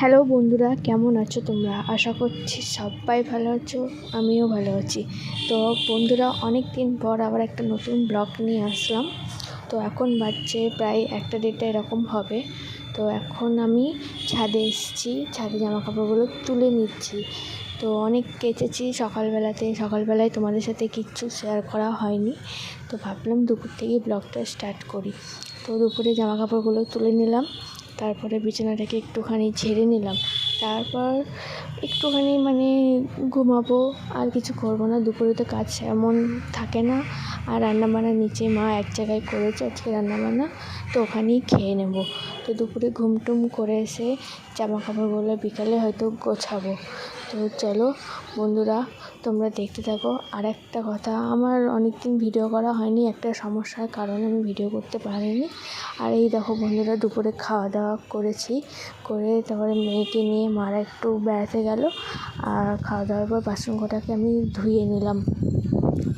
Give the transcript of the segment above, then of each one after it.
Hello বন্ধুরা, কেমন আছো তোমরা? আশা করছি সবাই ভালো আছো, আমিও ভালো আছি। তো বন্ধুরা অনেক দিন পর আবার একটা নতুন ব্লগ নিয়ে আসলাম। তো এখন বাজছে প্রায় একটা দেড়টা এরকম হবে। তো এখন আমি ছাদে এসেছি, ছাদে জামা কাপড়গুলো তুলে নিচ্ছি। তো অনেক কেচেছি সকালবেলাতে, সকালবেলায় তোমাদের সাথে কিচ্ছু শেয়ার করা হয়নি। তো ভাবলাম দুপুর থেকেই ব্লগটা স্টার্ট করি। তো দুপুরে জামা কাপড়গুলো তুলে নিলাম। তারপরে বিছানাটাকে একটুখানি ঝেড়ে নিলাম। তারপর একটুখানি মানে ঘুমাবো, আর কিছু করব না। দুপুরে তো কাজ এমন থাকে না। আর রান্নাবান্না নিচে মা এক জায়গায় করেছে, আজকে রান্নাবান্না। তো ওখানেই খেয়ে নেব। তো দুপুরে ঘুম টুম করে এসে জামা কাপড়গুলো বিকালে হয়তো গোছাবো। তো চলো বন্ধুরা তোমরা দেখতে থাকো। আর একটা কথা, আমার অনেক দিন ভিডিও করা হয়নি, একটা সমস্যার কারণে আমি ভিডিও করতে পারিনি। আর এই দেখো বন্ধুরা, দুপুরে খাওয়া দাওয়া করেছি, করে তারপরে মেয়েকে নিয়ে মারা একটু বেড়াতে গেল। আর খাওয়া দাওয়ার পর বাসন কটাকে আমি ধুয়ে নিলাম।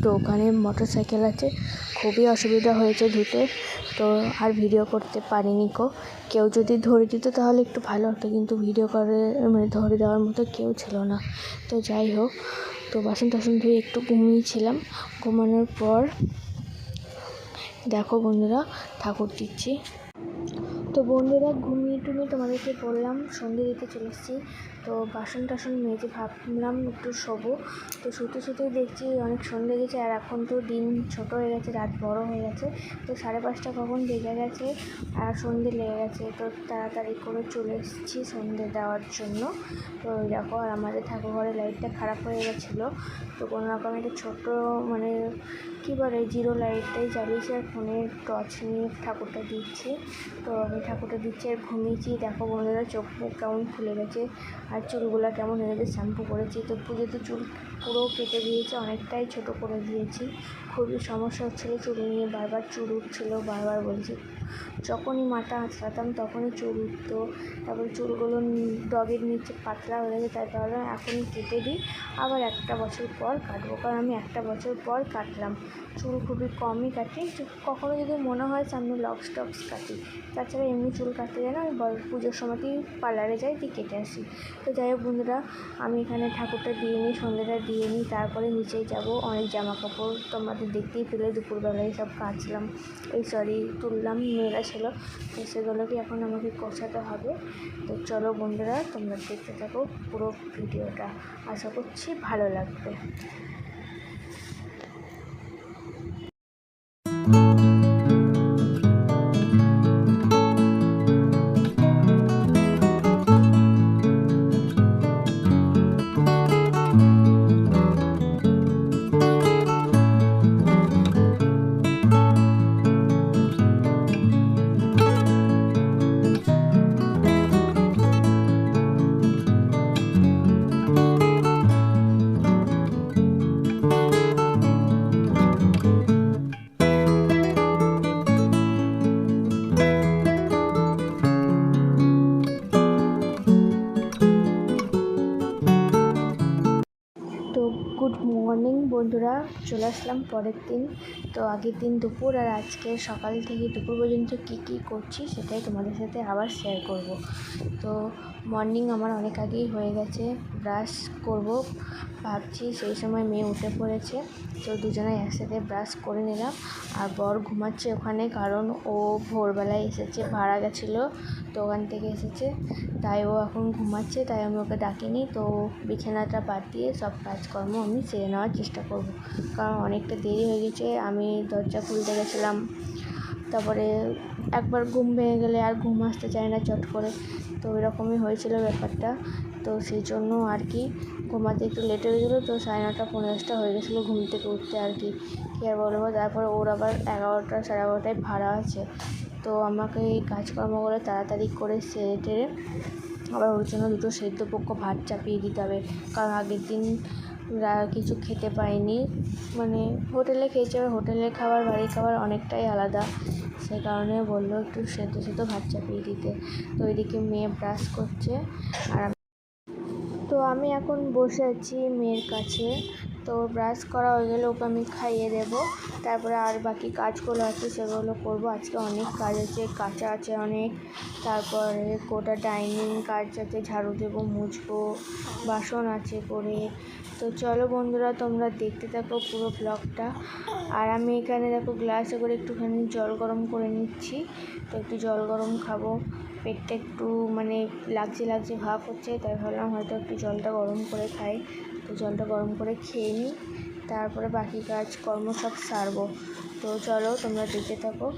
তো ওখানে মোটর সাইকেল আছে, খুবই অসুবিধা হয়েছে ধুতে। তো আর ভিডিও করতে পারিনি কো। কেউ যদি ধরে দিত তাহলে একটু ভালো হতো, কিন্তু ভিডিও করে মানে ধরে দেওয়ার মতো কেউ ছিল না। তো যাই হোক তো বাসন টাসন ধুয়ে একটু ঘুমিয়েছিলাম ঘুমানোর পর দেখো বন্ধুরা, ঠাকুর দিচ্ছি। তো বন্ধুরা ঘুমিয়ে টুমিয়ে তোমাদেরকে বললাম, সন্ধে দিতে চলে এসেছি। তো বাসন টাসন মেজে ভাবলাম একটু শোবো। তো শুতে শুতেই দেখছি অনেক সন্ধে গেছে, আর এখন তো দিন ছোট হয়ে গেছে, রাত বড় হয়ে গেছে। তো সাড়ে পাঁচটা কখন বেজে গেছে, আর সন্ধে লেগে গেছে। তো তাড়াতাড়ি করে চলে এসেছি সন্ধে দেওয়ার জন্য। তো ওই দেখো, আর আমাদের ঠাকুর ঘরের লাইটটা খারাপ হয়ে গেছিল। তো কোনো রকম একটা ছোটো মানে কী বলে, জিরো লাইটটাই জ্বালিয়েছি, আর ফোনের টর্চ নিয়ে ঠাকুরটা দিচ্ছি। তো আমি ঠাকুরটা দিচ্ছি, আর ঘুমিয়েছি দেখো বন্ধুরা চোখ কেমন খুলে গেছে আর চুলগুলো কেমন হয়ে গেছে, শ্যাম্পু করেছি। তো পুজোতে চুল পুরো কেটে দিয়েছে, অনেকটাই ছোট করে দিয়েছি। খুবই সমস্যা হচ্ছিল, চুল নিয়ে বারবার চুল উঠছিলো, বারবার বলছি। যখনই মাথা আঁচড়াতাম তখনই চুল উঠতো। তারপরে চুলগুলো ডগের নিচে পাতলা হয়ে গেছে, তাই ভাবলাম এখন কেটে দিই। আবার একটা বছর পর কাটবো, কারণ আমি একটা বছর পর কাটলাম। চুল খুবই কমই কাটি কখনো যদি মনে হয় সামনে লক স্টক্স কাটি। তাছাড়া এমনি চুল কাটতে যাই না, আমি পুজোর সময়তেই পার্লারে যাই, দিয়ে কেটে আসি। তো যাই হোক বন্ধুরা, আমি এখানে ঠাকুরটা দিয়ে নিই, সন্ধ্যেটা দিয়ে নিই, তারপরে নিচেই যাব। অনেক জামা কাপড় তোমাদের দেখতেই পেলে, দুপুরবেলায় সব কাচলাম। এই সরি তুললাম, মেয়েরা ছিল, তো সেগুলোকে এখন আমাকে কষাতে হবে। তো চলো বন্ধুরা, তোমরা দেখতে থাকো পুরো ভিডিওটা। আশা করছি ভালো লাগবে। বন্ধুরা চলে আসলাম পরের দিন। তো আগের দিন দুপুর আর আজকে সকাল থেকে দুপুর পর্যন্ত কী কী করছি সেটাই তোমাদের সাথে আবার শেয়ার করব। তো মর্নিং আমার অনেক আগেই হয়ে গেছে ব্রাশ করব। ভাবছি সেই সময় মেয়ে উঠে পড়েছে, তো দুজনে একসাথে ব্রাশ করে নিলাম। আর বর ঘুমাচ্ছে ওখানে কারণ ও ভোরবেলায় এসেছে, ভাড়া গেছিল, তো ওখান থেকে এসেছে। তাই ও এখন ঘুমাচ্ছে, তাই আমি ওকে ডাকিনি, তো বিছানাটা বাদ দিয়ে সব কাজকর্ম আমি সেরে নেওয়ার চেষ্টা করব। কারণ অনেকটা দেরি হয়ে গেছে, আমি দরজা খুলতে গেছিলাম। তারপরে একবার ঘুম ভেঙে গেলে আর ঘুম আসতে চায় না চট করে। তো এরকমই হয়েছিল ব্যাপারটা। তো সেই জন্য আর কি ঘুমাতে একটু লেট হয়ে গেছিল, তো সাড়ে নটা পনেরো দশটা হয়ে গেছিল ঘুম থেকে উঠতে আর কি। কী আর বলব? তারপরে ওর আবার এগারোটা, সাড়ে এগারোটায় ভাড়া আছে। তো আমাকে এই কাজকর্মগুলো তাড়াতাড়ি করে সেরে টেরে আবার ওর জন্য দুটো সেদ্ধ পক্ষ ভাত চাপিয়ে দিতে হবে। কারণ আগের দিন কিছু খেতে পাইনি। মানে হোটেলে খেয়েছি আর হোটেলের খাবার, বাড়ির খাবার অনেকটাই আলাদা। সে কারণে বলল একটু সেদ্ধ সেদ্ধ ভাত চাপিয়ে দিতে। তো ওইদিকে মেয়ে ব্রাশ করছে। আর তো আমি এখন বসে আছি মেয়ের কাছে। তো ব্রাশ করা হয়ে গেলে ওকে আমি খাইয়ে দেবো। তারপরে আর বাকি কাজগুলো আছে, সেগুলো করব। আজকে অনেক কাজ আছে, কাঁচা আছে অনেক। তারপরে গোটা ডাইনিং কাজ আছে, ঝাড়ু দেবো, মুছবো, বাসন আছে করে। তো চলো বন্ধুরা, তোমরা দেখতে থাকো পুরো ব্লগটা। আর আমি এখানে দেখো গ্লাসে করে একটুখানি জল গরম করে নিচ্ছি। তো একটু জল গরম খাব। পেটটা একটু মানে লাগছে লাগছে ভাব হচ্ছে, তাই ভাবলাম হয়তো একটু জলটা গরম করে খাই। তো জলটা গরম করে খেয়ে নিই। তারপরে বাকি কাজ কর্ম সব সারবো। তো চলো তোমরা দেখতে থাকো।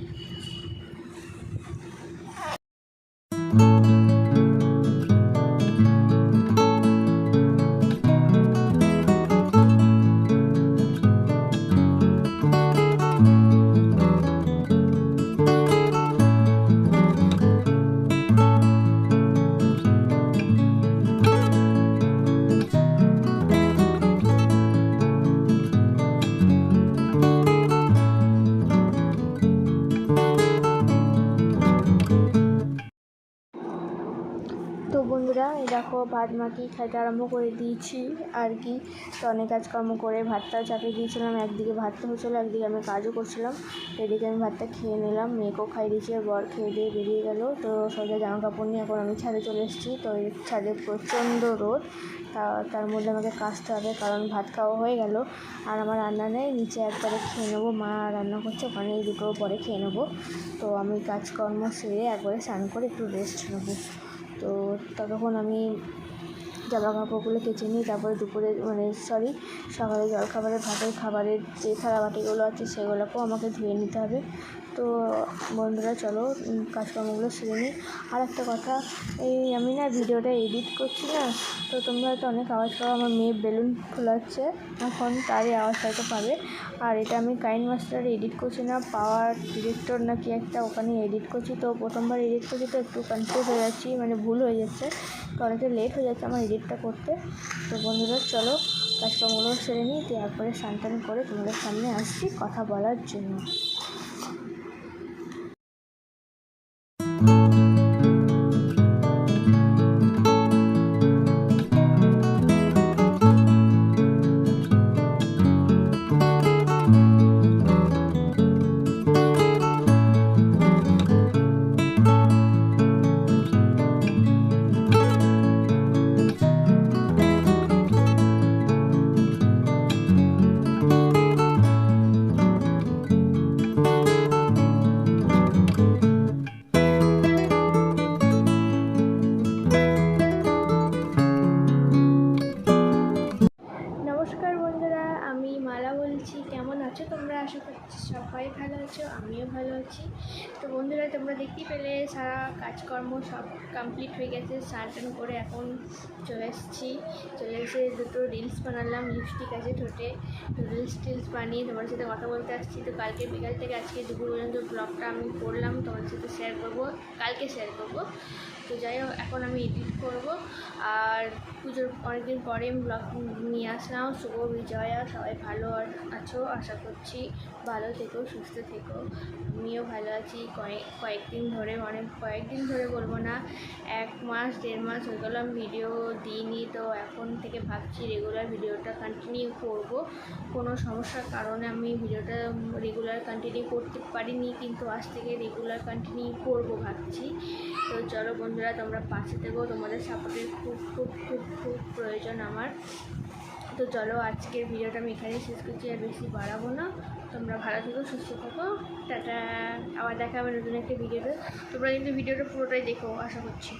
ভাত মাখিয়ে খাইতে আরম্ভ করে দিয়েছি আর কি। তো অনেক কাজকর্ম করে ভাতটাও চাপিয়ে দিয়েছিলাম, একদিকে ভাতটা হচ্ছিল, একদিকে আমি কাজও করছিলাম। এদিকে আমি ভাতটা খেয়ে নিলাম, মেয়েকেও খাই দিয়েছি বর খেয়ে দিয়ে বেরিয়ে গেল। তো সোজা জামা কাপড় নিয়ে এখন আমি ছাদে চলে এসেছি। তো এই ছাদে প্রচণ্ড রোদ, তা তার মধ্যে আমাকে কাচতে হবে কারণ ভাত খাওয়া হয়ে গেল। আর আমার রান্না নেই, নিচে একবারে খেয়ে নেব, মা রান্না করছে, ওখানে দুটো পরে খেয়ে নেব। তো আমি কাজকর্ম সেরে একবারে স্নান করে একটু রেস্ট নেব। তো ততক্ষণ আমি জামা কাপড়গুলো কেচে নিই, তারপরে দুপুরে মানে সরি সকালে জলখাবারের, ভাতের খাবারের যে থালা বাটিগুলো আছে সেগুলোকেও আমাকে ধুয়ে নিতে হবে। তো বন্ধুরা, চলো কাজকর্মগুলো সেরে নিই। আর একটা কথা, এই আমি না ভিডিওটা এডিট করছি না, তো তোমরা হয়তো অনেক আওয়াজ পাবো আমার মেয়ে বেলুন ফোলাচ্ছে এখন তারই আওয়াজ হয়তো পাবে। আর এটা আমি কাইন মাস্টার এডিট করছি না, পাওয়ার ডিরেক্টর না কি একটা ওখানে এডিট করছি। তো প্রথমবার এডিট করছি, তো একটু কনফিউজ হয়ে যাচ্ছি মানে ভুল হয়ে যাচ্ছে। তো অনেকটা লেট হয়ে যাচ্ছে আমার এডিটটা করতে। তো বন্ধুরা, চলো, কাজকর্মগুলো সেরে নিই, তারপরে স্নান টান করে তোমাদের সামনে আসছি কথা বলার জন্য। you সবাই ভালো আছো, আমিও ভালো আছি। তো বন্ধুরা, তোমরা দেখতেই পেলে সারা কাজকর্ম সব কমপ্লিট হয়ে গেছে, স্নান করে এখন চলে এসেছি। চলে এসে দুটো রিলস বানালাম লিপস্টিক আছে ঠোঁটে। রিলস টিলস বানিয়ে তোমার সাথে কথা বলতে আসছি। তো কালকে বিকাল থেকে আজকে দুপুর পর্যন্ত ব্লগটা আমি করলাম তোমার সাথে শেয়ার করব, কালকে শেয়ার করব। তো যাই হোক, এখন আমি এডিট করব। আর পুজোর অনেকদিন পরে ব্লগ নিয়ে আসলাম। শুভ বিজয়া, সবাই ভালো আর- আছো, আশা করছি ভালো থেকো, সুস্থ থেকো। আমিও ভালো আছি। কয়েক, কয়েকদিন ধরে মানে কয়েকদিন ধরে বলব না, এক মাস, দেড় মাস হয়ে গেল আমি ভিডিও দিইনি। তো এখন থেকে ভাবছি রেগুলার ভিডিওটা কন্টিনিউ করব। কোনো সমস্যার কারণে আমি ভিডিওটা রেগুলার কন্টিনিউ করতে পারিনি, কিন্তু আজ থেকে রেগুলার কন্টিনিউ করব ভাবছি। তো চলো বন্ধুরা, তোমরা পাশে থেকো। তোমাদের সাপোর্টের খুব খুব খুব খুব প্রয়োজন আমার। তো চলো আজকের ভিডিওটা আমি এখানেই শেষ করছি, আর বেশি বাড়াবো না। তোমরা ভালো থেকো, সুস্থ থাকো। টাটা। আবার দেখা হবে নতুন একটা ভিডিওতে। তোমরা কিন্তু ভিডিওটা পুরোটাই দেখো, আশা করছি।